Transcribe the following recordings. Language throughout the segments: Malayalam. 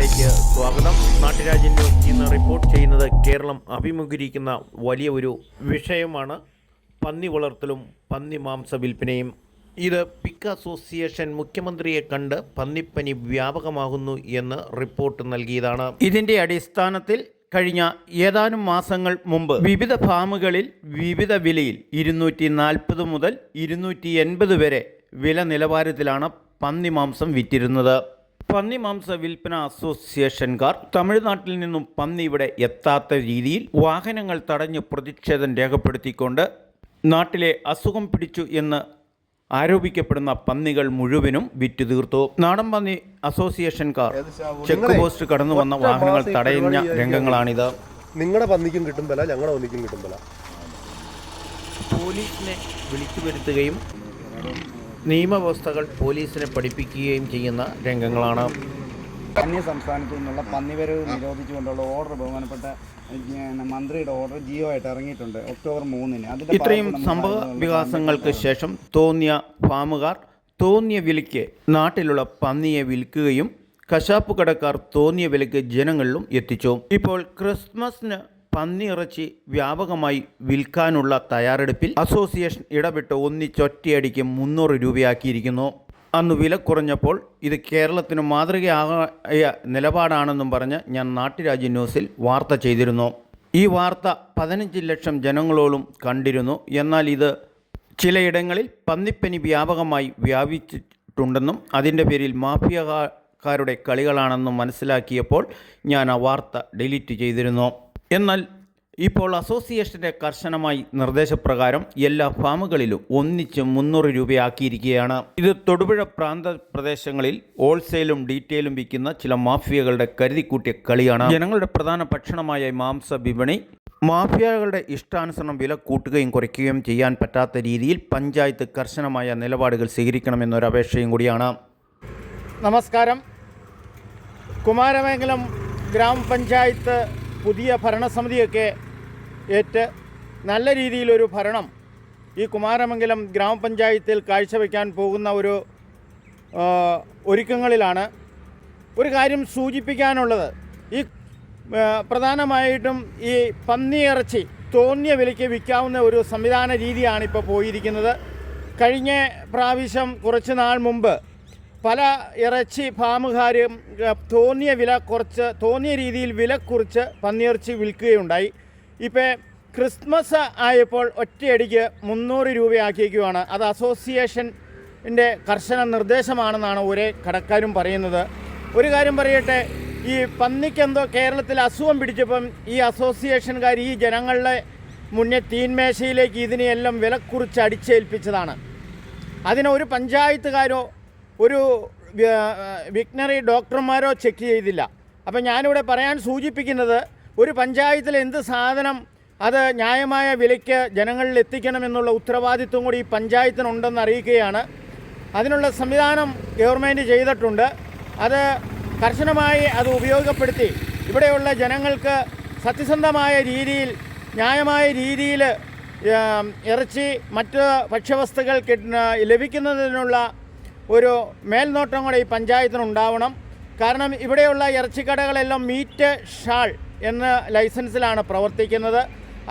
സ്വാഗതം. നാട്ടുരാജ്യ ന്യൂസ് ഇന്ന് റിപ്പോർട്ട് ചെയ്യുന്നത് കേരളം അഭിമുഖീകരിക്കുന്ന വലിയ ഒരു വിഷയമാണ് പന്നി വളർത്തലും പന്നി മാംസ വിൽപ്പനയും. ഇത് പിക്ക് അസോസിയേഷൻ മുഖ്യമന്ത്രിയെ കണ്ട് പന്നിപ്പനി വ്യാപകമാകുന്നു എന്ന് റിപ്പോർട്ട് നൽകിയതാണ്. ഇതിന്റെ അടിസ്ഥാനത്തിൽ കഴിഞ്ഞ ഏതാനും മാസങ്ങൾ മുമ്പ് വിവിധ ഫാമുകളിൽ വിവിധ വിലയിൽ ഇരുന്നൂറ്റി നാൽപ്പത് മുതൽ ഇരുന്നൂറ്റി എൺപത് വരെ വില നിലവാരത്തിലാണ് പന്നി മാംസം വിറ്റിരുന്നത്. പന്നി മാംസ വിൽപ്പന അസോസിയേഷൻകാർ തമിഴ്നാട്ടിൽ നിന്നും പന്നി ഇവിടെ എത്താത്ത രീതിയിൽ വാഹനങ്ങൾ തടഞ്ഞ് പ്രതിഷേധം രേഖപ്പെടുത്തിക്കൊണ്ട് നാട്ടിലെ അസുഖം പിടിച്ചു എന്ന് ആരോപിക്കപ്പെടുന്ന പന്നികൾ മുഴുവനും വിറ്റു തീർത്തു. നാടൻ പന്നി അസോസിയേഷൻകാർ ചെക്ക് പോസ്റ്റ് കടന്നു വന്ന വാഹനങ്ങൾ തടയുന്ന രംഗങ്ങളാണിത്. നിങ്ങളുടെ പന്നിക്കും കിട്ടും വില ഞങ്ങളുടെ പന്നിക്കും കിട്ടും വില പോലീസിനെ വിളിച്ചു വരുത്തുകയും നിയമവ്യവസ്ഥകൾ പോലീസിനെ പഠിപ്പിക്കുകയും ചെയ്യുന്ന രംഗങ്ങളാണ്. അന്യ സംസ്ഥാനത്തു നിന്നുള്ള പന്നിവരവ് നിരോധിച്ചുകൊണ്ടുള്ള ഓർഡർ ബഹുമാനപ്പെട്ട മന്ത്രിയുടെ ഓർഡർ ജിയോ ആയിട്ട് ഇറങ്ങിയിട്ടുണ്ട് ഒക്ടോബർ മൂന്നിന്. അതിന്റെ ഇത്രയും സംഭവ വികാസങ്ങൾക്ക് ശേഷം തോന്നിയ ഫാമുകാർ തോന്നിയ വിലയ്ക്ക് നാട്ടിലുള്ള പന്നിയെ വിൽക്കുകയും കശാപ്പ് കടക്കാർ തോന്നിയ വിലയ്ക്ക് ജനങ്ങളിലും എത്തിച്ചു. ഇപ്പോൾ ക്രിസ്മസിന് പന്നിയിറച്ചി വ്യാപകമായി വിൽക്കാനുള്ള തയ്യാറെടുപ്പിൽ അസോസിയേഷൻ ഇടപെട്ട് ഒന്നിച്ചൊറ്റയടിക്ക് മുന്നൂറ് രൂപയാക്കിയിരിക്കുന്നു. അന്ന് വില കുറഞ്ഞപ്പോൾ ഇത് കേരളത്തിന് മാതൃകയായ നിലപാടാണെന്നും പറഞ്ഞ് ഞാൻ നാട്ടുരാജ്യ ന്യൂസിൽ വാർത്ത ചെയ്തിരുന്നു. ഈ വാർത്ത പതിനഞ്ച് ലക്ഷം ജനങ്ങളോളം കണ്ടിരുന്നു. എന്നാൽ ഇത് ചിലയിടങ്ങളിൽ പന്നിപ്പനി വ്യാപകമായി വ്യാപിച്ചിട്ടുണ്ടെന്നും അതിന്റെ പേരിൽ മാഫിയക്കാരുടെ കളികളാണെന്നും മനസ്സിലാക്കിയപ്പോൾ ഞാൻ ആ വാർത്ത ഡിലീറ്റ് ചെയ്തിരുന്നു. എന്നാൽ ഇപ്പോൾ അസോസിയേഷന്റെ കർശനമായി നിർദ്ദേശപ്രകാരം എല്ലാ ഫാമുകളിലും ഒന്നിച്ച് മുന്നൂറ് രൂപയാക്കിയിരിക്കുകയാണ്. ഇത് തൊടുപുഴ പ്രാന്ത പ്രദേശങ്ങളിൽ ഹോൾസെയിലും ഡീറ്റെയിലും വിൽക്കുന്ന ചില മാഫിയകളുടെ കരുതിക്കൂട്ടിയ കളിയാണ്. ജനങ്ങളുടെ പ്രധാന ഭക്ഷണമായ മാംസ വിപണി മാഫിയകളുടെ ഇഷ്ടാനുസരണം വില കൂട്ടുകയും കുറയ്ക്കുകയും ചെയ്യാൻ പറ്റാത്ത രീതിയിൽ പഞ്ചായത്ത് കർശനമായ നിലപാടുകൾ സ്വീകരിക്കണമെന്നൊരു അപേക്ഷയും കൂടിയാണ്. നമസ്കാരം. കുമാരമംഗലം ഗ്രാമപഞ്ചായത്ത് പുതിയ ഭരണസമിതിയൊക്കെ ഏറ്റ് നല്ല രീതിയിലൊരു ഭരണം ഈ കുമാരമംഗലം ഗ്രാമപഞ്ചായത്തിൽ കാഴ്ചവെക്കാൻ പോകുന്ന ഒരു ഒരുക്കങ്ങളിലാണ് ഒരു കാര്യം സൂചിപ്പിക്കാനുള്ളത്. ഈ പ്രധാനമായിട്ടും ഈ പന്നിയിറച്ചി തോന്നിയ വിലയ്ക്ക് വിൽക്കാവുന്ന ഒരു സംവിധാന രീതിയാണ് ഇപ്പോൾ പോയിരിക്കുന്നത്. കഴിഞ്ഞ പ്രാവശ്യം കുറച്ച് നാൾ മുമ്പ് പല ഇറച്ചി ഫാമുകാരും തോന്നിയ വില കുറച്ച് തോന്നിയ രീതിയിൽ വില കുറിച്ച് പന്നിയിറച്ചി വിൽക്കുകയുണ്ടായി. ഇപ്പോൾ ക്രിസ്മസ് ആയപ്പോൾ ഒറ്റയടിക്ക് മുന്നൂറ് രൂപയാക്കിയേക്കുവാണ് അത് അസോസിയേഷന്റെ കർശന നിർദ്ദേശമാണെന്നാണ് ഒരേ കടക്കാരും പറയുന്നത്. ഒരു കാര്യം പറയട്ടെ ഈ പന്നിക്കെന്തോ കേരളത്തിൽ അസുഖം പിടിച്ചപ്പം ഈ അസോസിയേഷൻകാർ ഈ ജനങ്ങളുടെ മുന്നേ തീന്മേശയിലേക്ക് ഇതിനെയെല്ലാം വിലക്കുറിച്ച് അടിച്ചേൽപ്പിച്ചതാണ്. അതിന് ഒരു പഞ്ചായത്തുകാരോ ഒരു വിഗ്നറി ഡോക്ടർമാരോ ചെക്ക് ചെയ്തില്ല. അപ്പം ഞാനിവിടെ പറയാൻ സൂചിപ്പിക്കുന്നത് ഒരു പഞ്ചായത്തിൽ എന്ത് സാധനം അത് ന്യായമായ വിലയ്ക്ക് ജനങ്ങളിൽ എത്തിക്കണമെന്നുള്ള ഉത്തരവാദിത്വം കൂടി ഈ പഞ്ചായത്തിനുണ്ടെന്ന് അറിയിക്കുകയാണ്. അതിനുള്ള സംവിധാനം ഗവൺമെന്റ് ചെയ്തിട്ടുണ്ട്. അത് കർശനമായി അത് ഉപയോഗപ്പെടുത്തി. ഇവിടെയുള്ള ജനങ്ങൾക്ക് സത്യസന്ധമായ രീതിയിൽ ന്യായമായ രീതിയിൽ ഇറച്ചി മറ്റ് ഭക്ഷ്യവസ്തുക്കൾ ലഭിക്കുന്നതിനുള്ള ഒരു മേൽനോട്ടം കൂടെ ഈ പഞ്ചായത്തിന് ഉണ്ടാവണം. കാരണം ഇവിടെയുള്ള ഇറച്ചിക്കടകളെല്ലാം മീറ്റ് ഷാൾ എന്ന ലൈസൻസിലാണ് പ്രവർത്തിക്കുന്നത്.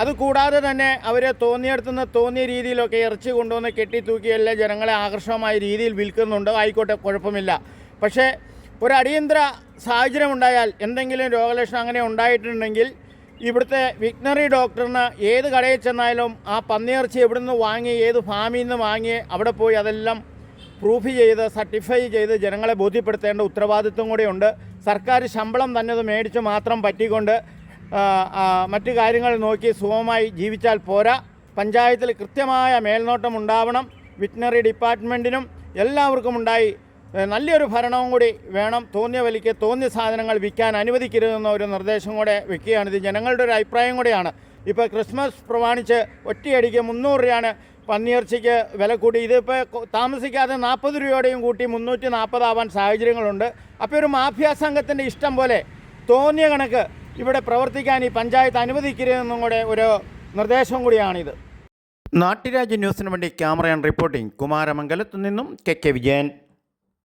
അതുകൂടാതെ തന്നെ അവർ തോന്നിയെടുത്തുനിന്ന് തോന്നിയ രീതിയിലൊക്കെ ഇറച്ചി കൊണ്ടുവന്ന് കെട്ടി എല്ലാ ജനങ്ങളെ ആകർഷകമായ രീതിയിൽ വിൽക്കുന്നുണ്ട്. ആയിക്കോട്ടെ കുഴപ്പമില്ല. പക്ഷേ ഒരു അടിയന്തര സാഹചര്യം ഉണ്ടായാൽ എന്തെങ്കിലും രോഗലക്ഷണം അങ്ങനെ ഉണ്ടായിട്ടുണ്ടെങ്കിൽ ഇവിടുത്തെ വിഗ്നറി ഡോക്ടറിന് ഏത് കടയിൽ ചെന്നാലും ആ പന്നിയിറച്ചി എവിടെ നിന്ന് വാങ്ങി ഏത് ഫാമിൽ നിന്ന് വാങ്ങി അവിടെ പോയി അതെല്ലാം പ്രൂഫ് ചെയ്ത് സർട്ടിഫൈ ചെയ്ത് ജനങ്ങളെ ബോധ്യപ്പെടുത്തേണ്ട ഉത്തരവാദിത്വം കൂടെയുണ്ട്. സർക്കാർ ശമ്പളം തന്നെ അത് മേടിച്ച് മാത്രം പറ്റിക്കൊണ്ട് മറ്റു കാര്യങ്ങൾ നോക്കി സുഖമായി ജീവിച്ചാൽ പോരാ. പഞ്ചായത്തിൽ കൃത്യമായ മേൽനോട്ടം ഉണ്ടാവണം. വിറ്റ്നറി ഡിപ്പാർട്ട്മെന്റിനും എല്ലാവർക്കും ഉണ്ടായി നല്ലൊരു ഭരണവും കൂടി വേണം. തോന്നിയ വലിക്ക് തോന്നിയ സാധനങ്ങൾ വിൽക്കാൻ അനുവദിക്കരുതെന്ന ഒരു നിർദ്ദേശം കൂടെ വെക്കുകയാണ്. ഇത് ജനങ്ങളുടെ ഒരു അഭിപ്രായം കൂടെയാണ്. ഇപ്പോൾ ക്രിസ്മസ് പ്രമാണിച്ച് ഒറ്റയടിക്ക് മുന്നൂറ് രൂപയാണ് പന്നിയിറച്ചിക്ക് വില കൂടി. ഇതിപ്പോൾ താമസിക്കാതെ നാൽപ്പത് രൂപയോടെയും കൂട്ടി മുന്നൂറ്റി നാൽപ്പതാവാൻ സാഹചര്യങ്ങളുണ്ട്. അപ്പോൾ ഒരു മാഫിയ സംഘത്തിന്റെ ഇഷ്ടം പോലെ തോന്നിയ കണക്ക് ഇവിടെ പ്രവർത്തിക്കാൻ ഈ പഞ്ചായത്ത് അനുവദിക്കരുതെന്നും കൂടെ ഒരു നിർദ്ദേശം കൂടിയാണിത്. നാട്ടുരാജ്യ ന്യൂസിന് വേണ്ടി ക്യാമറ ആൻഡ് റിപ്പോർട്ടിംഗ് കുമാരമംഗലത്തു നിന്നും കെ കെ വിജയൻ.